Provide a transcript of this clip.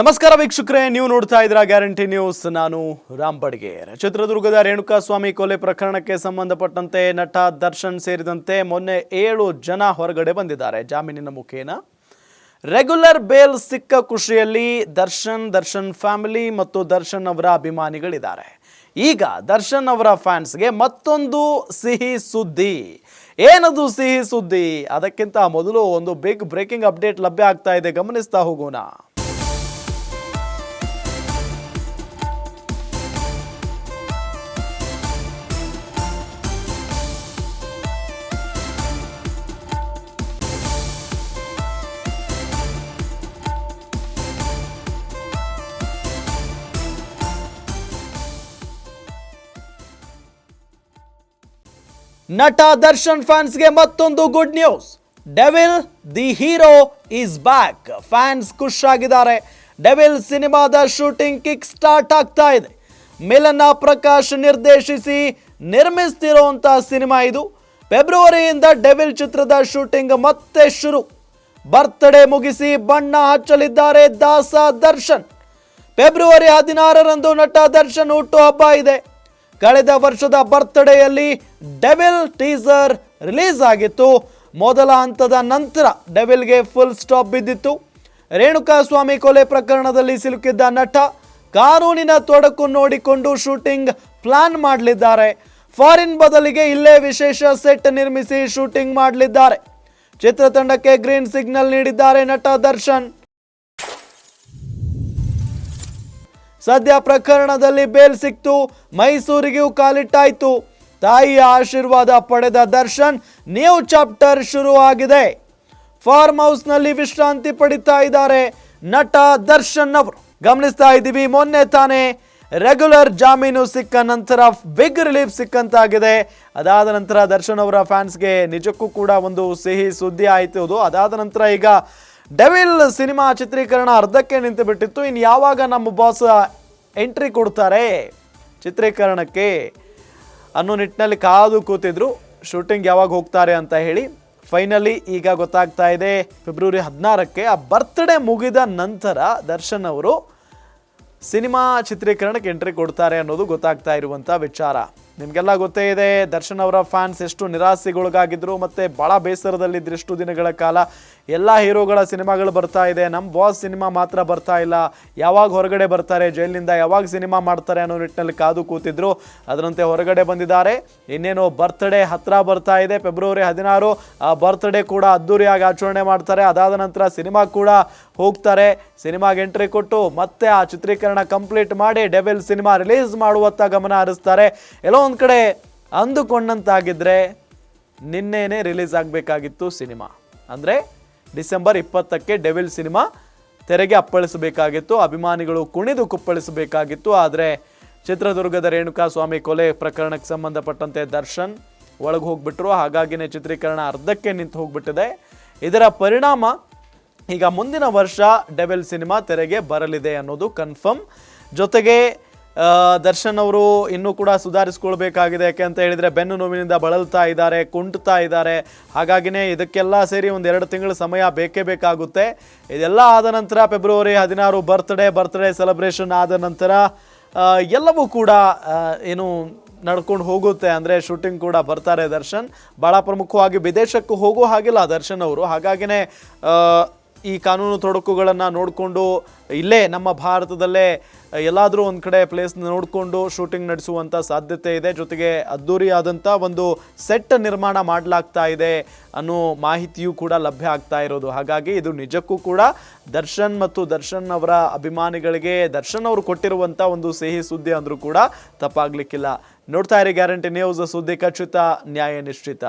ನಮಸ್ಕಾರ ವೀಕ್ಷಕರೇ, ನೀವು ನೋಡ್ತಾ ಇದ್ದೀರಾ ಗ್ಯಾರಂಟಿ ನ್ಯೂಸ್. ನಾನು ರಾಮ್ ಬಡ್ಗೇರ್ ಚಿತ್ರದುರ್ಗದ ರೇಣುಕಾಸ್ವಾಮಿ ಕೊಲೆ ಪ್ರಕರಣಕ್ಕೆ ಸಂಬಂಧಪಟ್ಟಂತೆ ನಟ ದರ್ಶನ್ ಸೇರಿದಂತೆ ಮೊನ್ನೆ ಏಳು ಜನ ಹೊರಗಡೆ ಬಂದಿದ್ದಾರೆ. ಜಾಮೀನಿನ ಮುಖೇನ ರೆಗ್ಯುಲರ್ ಬೇಲ್ ಸಿಕ್ಕ ಖುಷಿಯಲ್ಲಿ ದರ್ಶನ್ ದರ್ಶನ್ ಫ್ಯಾಮಿಲಿ ಮತ್ತು ದರ್ಶನ್ ಅವರ ಅಭಿಮಾನಿಗಳಿದ್ದಾರೆ. ಈಗ ದರ್ಶನ್ ಅವರ ಫ್ಯಾನ್ಸ್ಗೆ ಮತ್ತೊಂದು ಸಿಹಿ ಸುದ್ದಿ. ಏನದು ಸಿಹಿ ಸುದ್ದಿ? ಅದಕ್ಕಿಂತ ಮೊದಲು ಒಂದು ಬಿಗ್ ಬ್ರೇಕಿಂಗ್ ಅಪ್ಡೇಟ್ ಲಭ್ಯ ಆಗ್ತಾ ಇದೆ. ಗಮನಿಸ್ತಾ ಹೋಗೋಣ. ನಟ ದರ್ಶನ್ ಫ್ಯಾನ್ಸ್ಗೆ ಮತ್ತೊಂದು good news devil the hero is back fans ಖುಷಾಗಿದ್ದಾರೆ devil ಸಿನಿಮಾದ ಶೂಟಿಂಗ್ ಕಿಕ್ ಸ್ಟಾರ್ಟ್ ಆಗ್ತಾ ಇದೆ. ಮಿಲನ ಪ್ರಕಾಶ್ ನಿರ್ದೇಶಿಸಿ ನಿರ್ಮಿಸ್ತಿರುವಂತಹ ಸಿನಿಮಾ ಇದು. ಫೆಬ್ರವರಿಯಿಂದ ಡೆವಿಲ್ ಚಿತ್ರದ ಶೂಟಿಂಗ್ ಮತ್ತೆ ಶುರು. ಬರ್ತ್ಡೇ ಮುಗಿಸಿ ಬಣ್ಣ ಹಚ್ಚಲಿದ್ದಾರೆ ದಾಸ ದರ್ಶನ್. ಫೆಬ್ರವರಿ ಹದಿನಾರರಂದು ನಟ ದರ್ಶನ್ ಹುಟ್ಟುಹಬ್ಬ ಇದೆ. ಕಳೆದ ವರ್ಷದ ಬರ್ತ್ಡೇಯಲ್ಲಿ ಡೆವಿಲ್ ಟೀಸರ್ ರಿಲೀಸ್ ಆಗಿತ್ತು. ಮೊದಲ ಹಂತದ ನಂತರ ಡೆವಿಲ್ಗೆ ಫುಲ್ ಸ್ಟಾಪ್ ಬಿದ್ದಿತ್ತು. ರೇಣುಕಾಸ್ವಾಮಿ ಕೊಲೆ ಪ್ರಕರಣದಲ್ಲಿ ಸಿಲುಕಿದ್ದ ನಟ ಕಾನೂನಿನ ತೊಡಕು ನೋಡಿಕೊಂಡು ಶೂಟಿಂಗ್ ಪ್ಲಾನ್ ಮಾಡಲಿದ್ದಾರೆ. ಫಾರಿನ್ ಬದಲಿಗೆ ಇಲ್ಲೇ ವಿಶೇಷ ಸೆಟ್ ನಿರ್ಮಿಸಿ ಶೂಟಿಂಗ್ ಮಾಡಲಿದ್ದಾರೆ. ಚಿತ್ರತಂಡಕ್ಕೆ ಗ್ರೀನ್ ಸಿಗ್ನಲ್ ನೀಡಿದ್ದಾರೆ ನಟ ದರ್ಶನ್. ಸದ್ಯ ಪ್ರಕರಣದಲ್ಲಿ ಬೇಲ್ ಸಿಕ್ತು, ಮೈಸೂರಿಗೂ ಕಾಲಿಟ್ಟಾಯ್ತು. ತಾಯಿಯ ಆಶೀರ್ವಾದ ಪಡೆದ ದರ್ಶನ್ ನ್ಯೂ ಚಾಪ್ಟರ್ ಶುರುವಾಗಿದೆ. ಫಾರ್ಮ್ ಹೌಸ್ನಲ್ಲಿ ವಿಶ್ರಾಂತಿ ಪಡಿತಾ ಇದ್ದಾರೆ ನಟ ದರ್ಶನ್ ಅವರು. ಗಮನಿಸ್ತಾ ಇದ್ದೀವಿ, ಮೊನ್ನೆ ತಾನೇ ರೆಗ್ಯುಲರ್ ಜಾಮೀನು ಸಿಕ್ಕ ನಂತರ ಬಿಗ್ ರಿಲೀಫ್ ಸಿಕ್ಕಂತಾಗಿದೆ. ಅದಾದ ನಂತರ ದರ್ಶನ್ ಅವರ ಫ್ಯಾನ್ಸ್ಗೆ ನಿಜಕ್ಕೂ ಕೂಡ ಒಂದು ಸಿಹಿ ಸುದ್ದಿ ಆಯಿತು. ಅದು ಅದಾದ ನಂತರ ಈಗ ಡೆವಿಲ್ ಸಿನಿಮಾ ಚಿತ್ರೀಕರಣ ಅರ್ಧಕ್ಕೆ ನಿಂತು ಬಿಟ್ಟಿತ್ತು ಇನ್ನು ಯಾವಾಗ ನಮ್ಮ ಬಾಸ್ ಎಂಟ್ರಿ ಕೊಡ್ತಾರೆ? ಚಿತ್ರೀಕರಣಕ್ಕೆ ಅನ್ನೋ ನಿಟ್ಟಿನಲ್ಲಿ ಕಾದು ಕೂತಿದ್ರು. ಶೂಟಿಂಗ್ ಯಾವಾಗ ಹೋಗ್ತಾರೆ ಅಂತ ಹೇಳಿ. ಫೈನಲಿ ಈಗ ಗೊತ್ತಾಗ್ತಾ ಇದೆ, ಫೆಬ್ರವರಿ ಹದಿನಾರಕ್ಕೆ ಆ ಬರ್ತ್ಡೇ ಮುಗಿದ ನಂತರ ದರ್ಶನ್ ಅವರು ಸಿನಿಮಾ ಚಿತ್ರೀಕರಣಕ್ಕೆ ಎಂಟ್ರಿ ಕೊಡ್ತಾರೆ ಅನ್ನೋದು ಗೊತ್ತಾಗ್ತಾ ಇರುವಂಥ ವಿಚಾರ. ನಿಮಗೆಲ್ಲ ಗೊತ್ತೇ ಇದೆ, ದರ್ಶನ್ ಅವರ ಫ್ಯಾನ್ಸ್ ಎಷ್ಟು ನಿರಾಸೆಗೊಳಗಾಗಿದ್ರು ಮತ್ತು ಭಾಳ ಬೇಸರದಲ್ಲಿದ್ದರು ಇಷ್ಟು ದಿನಗಳ ಕಾಲ ಎಲ್ಲ ಹೀರೋಗಳ ಸಿನಿಮಾಗಳು ಬರ್ತಾ ಇದೆ. ನಮ್ಮ ಬಾಸ್ ಸಿನಿಮಾ ಮಾತ್ರ ಬರ್ತಾ ಇಲ್ಲ. ಯಾವಾಗ ಹೊರಗಡೆ ಬರ್ತಾರೆ ಜೈಲಿನಿಂದ ಯಾವಾಗ ಸಿನಿಮಾ ಮಾಡ್ತಾರೆ ಅನ್ನೋ ನಿಟ್ಟಿನಲ್ಲಿ ಕಾದು ಕೂತಿದ್ರು. ಅದರಂತೆ ಹೊರಗಡೆ ಬಂದಿದ್ದಾರೆ. ಇನ್ನೇನು ಬರ್ತ್ಡೇ ಹತ್ತಿರ ಬರ್ತಾ ಇದೆ ಫೆಬ್ರವರಿ ಹದಿನಾರು. ಆ ಬರ್ತ್ಡೇ ಕೂಡ ಅದ್ದೂರಿಯಾಗಿ ಆಚರಣೆ ಮಾಡ್ತಾರೆ. ಅದಾದ ನಂತರ ಸಿನಿಮಾ ಕೂಡ ಹೋಗ್ತಾರೆ. ಸಿನಿಮಾಗೆ ಎಂಟ್ರಿ ಕೊಟ್ಟು ಮತ್ತೆ ಆ ಚಿತ್ರೀಕರಣ ಕಂಪ್ಲೀಟ್ ಮಾಡಿ ಡೆವಿಲ್ ಸಿನಿಮಾ ರಿಲೀಸ್ ಮಾಡುವತ್ತ ಗಮನ ಹರಿಸ್ತಾರೆ. ಎಲ್ಲೋ ಒಂದು ಕಡೆ ಅಂದುಕೊಂಡಂತಾಗಿದ್ದರೆ ನಿನ್ನೆನೇ ರಿಲೀಸ್ ಆಗಬೇಕಾಗಿತ್ತು ಸಿನಿಮಾ. ಅಂದರೆ ಡಿಸೆಂಬರ್ ಇಪ್ಪತ್ತಕ್ಕೆ ಡೆವಿಲ್ ಸಿನಿಮಾ ತೆರೆಗೆ ಅಪ್ಪಳಿಸಬೇಕಾಗಿತ್ತು, ಅಭಿಮಾನಿಗಳು ಕುಣಿದು ಕುಪ್ಪಳಿಸಬೇಕಾಗಿತ್ತು. ಆದರೆ ಚಿತ್ರದುರ್ಗದ ರೇಣುಕಾ ಸ್ವಾಮಿ ಕೊಲೆ ಪ್ರಕರಣಕ್ಕೆ ಸಂಬಂಧಪಟ್ಟಂತೆ ದರ್ಶನ್ ಒಳಗೆ ಹೋಗ್ಬಿಟ್ರು. ಹಾಗಾಗಿನೇ ಚಿತ್ರೀಕರಣ ಅರ್ಧಕ್ಕೆ ನಿಂತು ಹೋಗ್ಬಿಟ್ಟಿದೆ. ಇದರ ಪರಿಣಾಮ ಈಗ ಮುಂದಿನ ವರ್ಷ ಡೆವೆಲ್ ಸಿನಿಮಾ ತೆರೆಗೆ ಬರಲಿದೆ ಅನ್ನೋದು ಕನ್ಫರ್ಮ್. ಜೊತೆಗೆ ದರ್ಶನ್ ಅವರು ಇನ್ನೂ ಕೂಡ ಸುಧಾರಿಸ್ಕೊಳ್ಬೇಕಾಗಿದೆ. ಯಾಕೆ ಅಂತ ಹೇಳಿದರೆ, ಬೆನ್ನು ನೋವಿನಿಂದ ಬಳಲ್ತಾ ಇದ್ದಾರೆ, ಕುಂಟ್ತಾ ಇದ್ದಾರೆ. ಹಾಗಾಗಿನೇ ಇದಕ್ಕೆಲ್ಲ ಸೇರಿ ಒಂದು ಎರಡು ತಿಂಗಳ ಸಮಯ ಬೇಕೇ ಬೇಕಾಗುತ್ತೆ. ಇದೆಲ್ಲ ಆದ ನಂತರ ಫೆಬ್ರವರಿ ಹದಿನಾರು ಬರ್ತ್ಡೇ ಬರ್ತ್ಡೇ ಸೆಲೆಬ್ರೇಷನ್ ಆದ ನಂತರ ಎಲ್ಲವೂ ಕೂಡ ಏನು ನಡ್ಕೊಂಡು ಹೋಗುತ್ತೆ ಅಂದರೆ ಶೂಟಿಂಗ್ ಕೂಡ ಬರ್ತಾರೆ ದರ್ಶನ್. ಭಾಳ ಪ್ರಮುಖವಾಗಿ ವಿದೇಶಕ್ಕೂ ಹೋಗೋ ಹಾಗಿಲ್ಲ ದರ್ಶನ್ ಅವರು. ಹಾಗಾಗಿನೇ ಈ ಕಾನೂನು ತೊಡಕುಗಳನ್ನು ನೋಡಿಕೊಂಡು ಇಲ್ಲೇ ನಮ್ಮ ಭಾರತದಲ್ಲೇ ಎಲ್ಲಾದರೂ ಒಂದು ಕಡೆ ಪ್ಲೇಸ್ ನೋಡಿಕೊಂಡು ಶೂಟಿಂಗ್ ನಡೆಸುವಂಥ ಸಾಧ್ಯತೆ ಇದೆ. ಜೊತೆಗೆ ಅದ್ಧೂರಿಯಾದಂಥ ಒಂದು ಸೆಟ್ ನಿರ್ಮಾಣ ಮಾಡಲಾಗ್ತಾ ಇದೆ ಅನ್ನೋ ಮಾಹಿತಿಯೂ ಕೂಡ ಲಭ್ಯ ಆಗ್ತಾ ಇರೋದು. ಹಾಗಾಗಿ ಇದು ನಿಜಕ್ಕೂ ಕೂಡ ದರ್ಶನ್ ಮತ್ತು ದರ್ಶನ್ ಅವರ ಅಭಿಮಾನಿಗಳಿಗೆ, ದರ್ಶನ್ ಅವರು ಕೊಟ್ಟಿರುವಂಥ ಒಂದು ಸಿಹಿ ಸುದ್ದಿ ಅಂದರೂ ಕೂಡ ತಪ್ಪಾಗಲಿಕ್ಕಿಲ್ಲ. ನೋಡ್ತಾ ಇರಿ ಗ್ಯಾರಂಟಿ ನ್ಯೂಸ್, ಸುದ್ದಿ ಖಚಿತ, ನ್ಯಾಯ ನಿಶ್ಚಿತ.